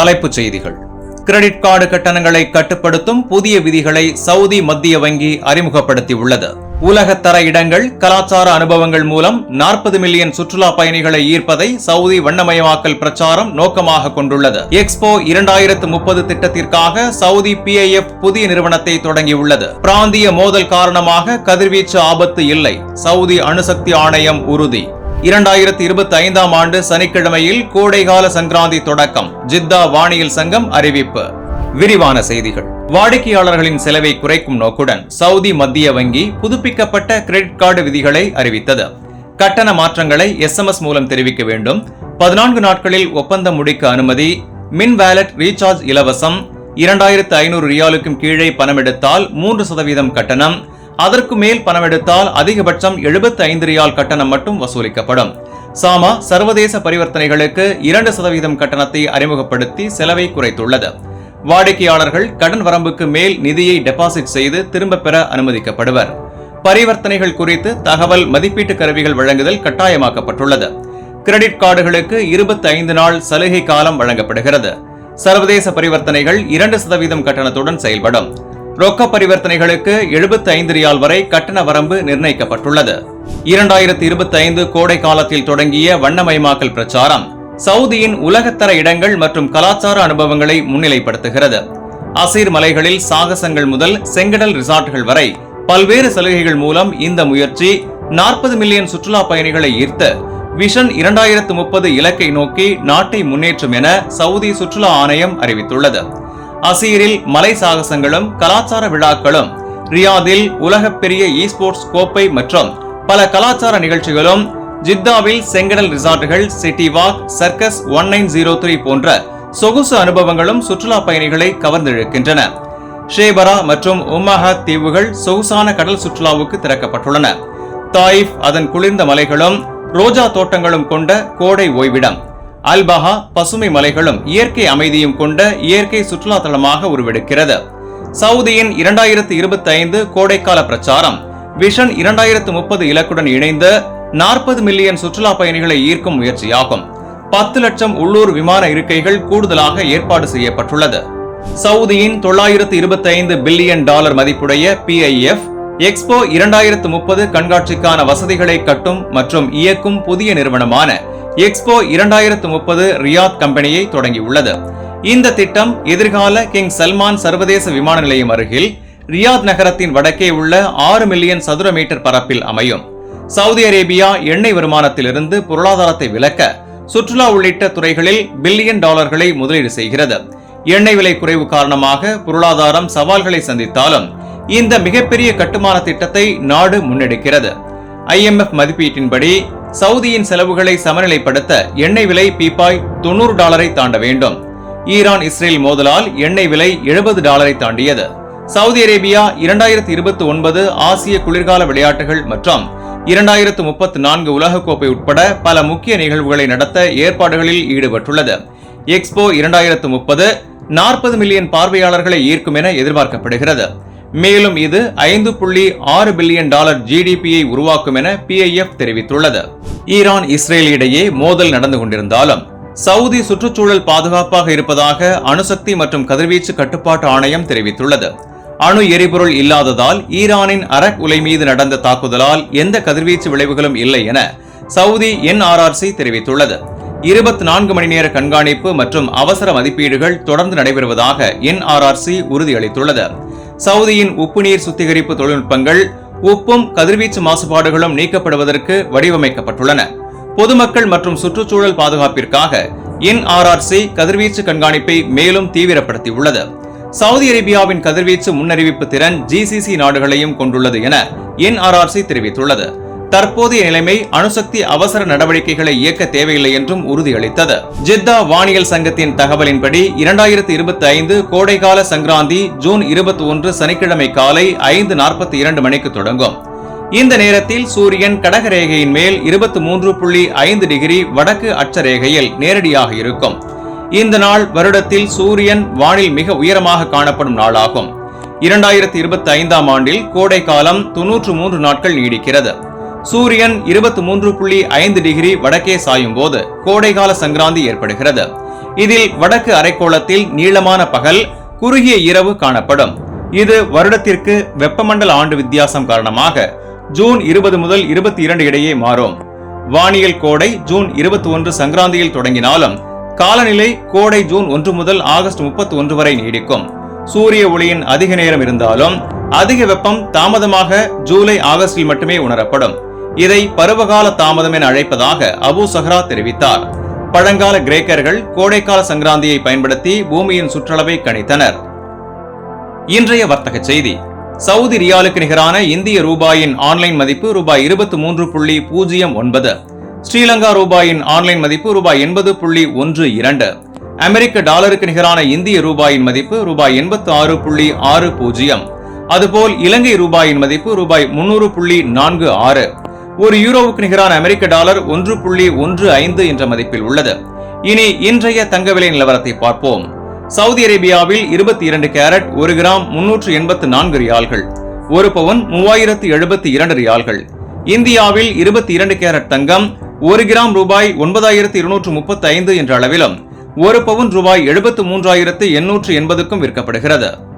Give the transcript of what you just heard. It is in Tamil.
தலைப்புச் செய்திகள். கிரெடிட் கார்டு கட்டணங்களை கட்டுப்படுத்தும் புதிய விதிகளை சவுதி மத்திய வங்கி அறிமுகப்படுத்தியுள்ளது. உலகத்தர இடங்கள் கலாச்சார அனுபவங்கள் மூலம் நாற்பது மில்லியன் சுற்றுலா பயணிகளை ஈர்ப்பதை சவுதி வண்ணமயமாக்கல் பிரச்சாரம் நோக்கமாக கொண்டுள்ளது. எக்ஸ்போ இரண்டாயிரத்து முப்பது திட்டத்திற்காக சவுதி பிஐஎஃப் புதிய நிறுவனத்தை தொடங்கியுள்ளது. பிராந்திய மோதல் காரணமாக கதிர்வீச்சு ஆபத்து இல்லை. சவுதி அணுசக்தி ஆணையம் உறுதி. இரண்டாயிரத்தி இருபத்தி ஐந்தாம் ஆண்டு சனிக்கிழமையில் கோடைகால சங்கராந்தி தொடக்கம். ஜித்தா வானியல் சங்கம் அறிவிப்பு. விரிவான செய்திகள். வாடிக்கையாளர்களின் செலவை குறைக்கும் நோக்குடன் சவுதி மத்திய வங்கி புதுப்பிக்கப்பட்ட கிரெடிட் கார்டு விதிகளை அறிவித்தது. கட்டண மாற்றங்களை எஸ்எம்எஸ் மூலம் தெரிவிக்க வேண்டும். பதினான்கு நாட்களில் ஒப்பந்தம் முடிக்க அனுமதி. மின் வேலட் ரீசார்ஜ் இலவசம். இரண்டாயிரத்து ஐநூறு ரியாலுக்கும் கீழே பணம் எடுத்தால் மூன்று சதவீதம் கட்டணம். அதற்கு மேல் பணம் எடுத்தால் அதிகபட்சம் 75 ஐந்து ரியால் கட்டணம் மட்டும் வசூலிக்கப்படும். சாமா சர்வதேச பரிவர்த்தனைகளுக்கு இரண்டு சதவீதம் கட்டணத்தை அறிமுகப்படுத்தி செலவை குறைத்துள்ளது. வாடிக்கையாளர்கள் கடன் வரம்புக்கு மேல் நிதியை டெபாசிட் செய்து திரும்ப பெற அனுமதிக்கப்படுவர். பரிவர்த்தனைகள் குறித்து தகவல் மதிப்பீட்டு கருவிகள் வழங்குதல் கட்டாயமாக்கப்பட்டுள்ளது. கிரெடிட் கார்டுகளுக்கு 25 நாள் சலுகை காலம் வழங்கப்படுகிறது. சர்வதேச பரிவர்த்தனைகள் இரண்டு சதவீதம் கட்டணத்துடன் செயல்படும். ரொக்க பரிவர்த்தனைகளுக்கு 75 ரியால் வரை கட்டண வரம்பு நிர்ணயிக்கப்பட்டுள்ளது. இரண்டாயிரத்தி இருபத்தி ஐந்து கோடை காலத்தில் தொடங்கிய வண்ணமயமாக்கல் பிரச்சாரம் சவுதியின் உலகத்தர இடங்கள் மற்றும் கலாச்சார அனுபவங்களை முன்னிலைப்படுத்துகிறது. அசீர் மலைகளில் சாகசங்கள் முதல் செங்கடல் ரிசார்ட்கள் வரை பல்வேறு சலுகைகள் மூலம் இந்த முயற்சி நாற்பது மில்லியன் சுற்றுலா பயணிகளை ஈர்த்து விஷன் இரண்டாயிரத்து முப்பது இலக்கை நோக்கி நாட்டை முன்னேற்றும் என சவுதி சுற்றுலா ஆணையம் அறிவித்துள்ளது. அசீரில் மலை சாகசங்களும் கலாச்சார விழாக்களும் ரியாதில் உலகப் பெரிய ஈஸ்போர்ட்ஸ் கோப்பை மற்றும் பல கலாச்சார நிகழ்ச்சிகளும் ஜித்தாவில் செங்கடல் ரிசார்ட்டுகள் city walk circus one nine zero three போன்ற சொகுசு அனுபவங்களும் சுற்றுலா பயணிகளை கவர்ந்திழுக்கின்றன. ஷேபரா மற்றும் உமஹத் தீவுகள் சொகுசான கடல் சுற்றுலாவுக்கு திறக்கப்பட்டுள்ளன. தாயிஃப் அதன் குளிர்ந்த மலைகளும் ரோஜா தோட்டங்களும் கொண்ட கோடை ஓய்விடம். அல்பஹா பசுமை மலைகளும் இயற்கை அமைதியும் கொண்ட இயற்கை சுற்றுலா தலமாக உருவெடுக்கிறது. சவுதியின் இரண்டாயிரத்து இருபத்தி ஐந்து கோடைக்கால பிரச்சாரம் விஷன் இரண்டாயிரத்து முப்பது இலக்குடன் இணைந்து நாற்பது மில்லியன் சுற்றுலா பயணிகளை ஈர்க்கும் முயற்சியாகும். பத்து லட்சம் உள்ளூர் விமான இருக்கைகள் கூடுதலாக ஏற்பாடு செய்யப்பட்டுள்ளது. சவுதியின் தொள்ளாயிரத்து இருபத்தி ஐந்து பில்லியன் டாலர் மதிப்புடைய பிஐஎஃப் எக்ஸ்போ இரண்டாயிரத்து முப்பது கண்காட்சிக்கான வசதிகளை கட்டும் மற்றும் இயக்கும் புதிய நிறுவனமான எக்ஸ்போ இரண்டாயிரத்து முப்பது ரியாத் கம்பெனியை தொடங்கியுள்ளது. இந்த திட்டம் எதிர்கால கிங் சல்மான் சர்வதேச விமான நிலையம் அருகில் ரியாத் நகரத்தின் வடக்கே உள்ள ஆறு மில்லியன் சதுர மீட்டர் பரப்பில் அமையும். சவுதி அரேபியா எண்ணெய் வருமானத்திலிருந்து பொருளாதாரத்தை விலக்க சுற்றுலா உள்ளிட்ட துறைகளில் பில்லியன் டாலர்களை முதலீடு செய்கிறது. எண்ணெய் விலை குறைவு காரணமாக பொருளாதாரம் சவால்களை சந்தித்தாலும் இந்த மிகப்பெரிய கட்டுமான திட்டத்தை நாடு முன்னெடுக்கிறது. ஐஎம்எஃப் மதிப்பீட்டின்படி சவுதியின் செலவுகளை சமநிலைப்படுத்த எண்ணெய் விலை பீப்பாய் தொண்ணூறு டாலரை தாண்ட வேண்டும். ஈரான் இஸ்ரேல் மோதலால் எண்ணெய் விலை எழுபது டாலரை தாண்டியது. சவுதி அரேபியா இரண்டாயிரத்தி இருபத்தி ஒன்பது ஆசிய குளிர்கால விளையாட்டுகள் மற்றும் இரண்டாயிரத்து முப்பத்தி நான்கு உலகக்கோப்பை உட்பட பல முக்கிய நிகழ்வுகளை நடத்த ஏற்பாடுகளில் ஈடுபட்டுள்ளது. எக்ஸ்போ இரண்டாயிரத்து முப்பது நாற்பது மில்லியன் பார்வையாளர்களை ஈர்க்கும் என எதிர்பார்க்கப்படுகிறது. மேலும் இது ஐந்து புள்ளி ஆறு பில்லியன் டாலர் ஜிடிபியை உருவாக்கும் என பிஐஎஃப் தெரிவித்துள்ளது. ஈரான் இஸ்ரேல் இடையே மோதல் நடந்து கொண்டிருந்தாலும் சவுதி சுற்றுச்சூழல் பாதுகாப்பாக இருப்பதாக அணுசக்தி மற்றும் கதிர்வீச்சு கட்டுப்பாட்டு ஆணையம் தெரிவித்துள்ளது. அணு எரிபொருள் இல்லாததால் ஈரானின் அரக் உலை மீது நடந்த தாக்குதலால் எந்த கதிர்வீச்சு விளைவுகளும் இல்லை என சவுதி என்ஆர்ஆர்சி தெரிவித்துள்ளது. இருபத்தி நான்கு மணி நேர கண்காணிப்பு மற்றும் அவசர மதிப்பீடுகள் தொடர்ந்து நடைபெறுவதாக என்ஆர்ஆர்சி உறுதியளித்துள்ளது. சவுதியின் உப்பு நீர் சுத்திகரிப்பு தொழில்நுட்பங்கள் உப்பும் கதிர்வீச்சு மாசுபாடுகளும் நீக்கப்படுவதற்கு வடிவமைக்கப்பட்டுள்ளன. பொதுமக்கள் மற்றும் சுற்றுச்சூழல் பாதுகாப்பிற்காக என்ஆர்ஆர்சி கதிர்வீச்சு கண்காணிப்பை மேலும் தீவிரப்படுத்தியுள்ளது. சவுதி அரேபியாவின் கதிர்வீச்சு முன்னறிவிப்பு திறன் ஜிசிசி நாடுகளையும் கொண்டுள்ளது என என்ஆர்ஆர்சி தெரிவித்துள்ளது. தற்போதைய நிலைமை அணுசக்தி அவசர நடவடிக்கைகளை இயக்க தேவையில்லை என்றும் உறுதியளித்தது. ஜித்தா வானியல் சங்கத்தின் தகவலின்படி இரண்டாயிரத்தி இருபத்தி ஐந்து கோடைகால சங்கராந்தி ஜூன் இருபத்தி ஒன்று சனிக்கிழமை காலை ஐந்து நாற்பத்தி இரண்டு மணிக்கு தொடங்கும். இந்த நேரத்தில் சூரியன் கடகரேகையின் மேல் இருபத்தி மூன்று புள்ளி ஐந்து டிகிரி வடக்கு அட்சரேகையில் நேரடியாக இருக்கும். இந்த நாள் வருடத்தில் சூரியன் வானில் மிக உயரமாக காணப்படும் நாளாகும். இரண்டாயிரத்தி இருபத்தி ஐந்தாம் ஆண்டில் கோடை காலம் தொன்னூற்று மூன்று நாட்கள் நீடிக்கிறது. சூரியன் இருபத்தி மூன்று புள்ளி ஐந்து டிகிரி வடக்கே சாயும் போது கோடைகால சங்கராந்தி ஏற்படுகிறது. இதில் வடக்கு அரைக்கோளத்தில் நீளமான பகல் குறுகிய இரவு காணப்படும். இது வருடத்திற்கு வெப்பமண்டல ஆண்டு வித்தியாசம் காரணமாக ஜூன் இருபது முதல் இருபத்தி இரண்டு இடையே மாறும். வானியல் கோடை ஜூன் இருபத்தி ஒன்று சங்கராந்தியில் தொடங்கினாலும் காலநிலை கோடை ஜூன் ஒன்று முதல் ஆகஸ்ட் முப்பத்தி ஒன்று வரை நீடிக்கும். சூரிய ஒளியின் அதிக நேரம் இருந்தாலும் அதிக வெப்பம் தாமதமாக ஜூலை ஆகஸ்டில் மட்டுமே உணரப்படும். இதை பருவகால தாமதம் என அழைப்பதாக அபு சஹ்ரா தெரிவித்தார். பழங்கால கிரேக்கர்கள் கோடைக்கால சங்கராந்தியை பயன்படுத்தி பூமியின் சுற்றளவை கணித்தனர். இன்றைய வர்த்தக செய்தி. சவுதி ரியாலுக்கு நிகரான இந்திய ரூபாயின் ஆன்லைன் மதிப்பு ரூபாய் இருபத்தி மூன்று புள்ளி பூஜ்ஜியம் ஒன்பது. ஸ்ரீலங்கா ரூபாயின் ஆன்லைன் மதிப்பு ரூபாய் எண்பது புள்ளி ஒன்று இரண்டு. அமெரிக்க டாலருக்கு நிகரான இந்திய ரூபாயின் மதிப்பு ரூபாய் எண்பத்து ஆறு புள்ளி ஆறு பூஜ்ஜியம். அதுபோல் இலங்கை ரூபாயின் மதிப்பு ரூபாய் முன்னூறு புள்ளி நான்கு ஆறு. ஒரு யூரோவுக்கு நிகரான அமெரிக்க டாலர் ஒன்று புள்ளி ஒன்று ஐந்து என்ற மதிப்பில் உள்ளது. இனி இன்றைய தங்க விலை நிலவரத்தை பார்ப்போம். சவுதி அரேபியாவில் இருபத்தி இரண்டு கேரட் ஒரு கிராம் முன்னூற்று எண்பத்து நான்கு ரியால்கள் ஒரு பவுன் மூவாயிரத்து எழுபத்தி இரண்டு ரியால்கள். இந்தியாவில் இருபத்தி இரண்டு கேரட் தங்கம் ஒரு கிராம் ரூபாய் ஒன்பதாயிரத்து இருநூற்று முப்பத்தி ஐந்து என்ற அளவிலும் ஒரு பவுன் ரூபாய் எழுபத்து மூன்றாயிரத்து எண்ணூற்று எண்பதுக்கும் விற்கப்படுகிறது.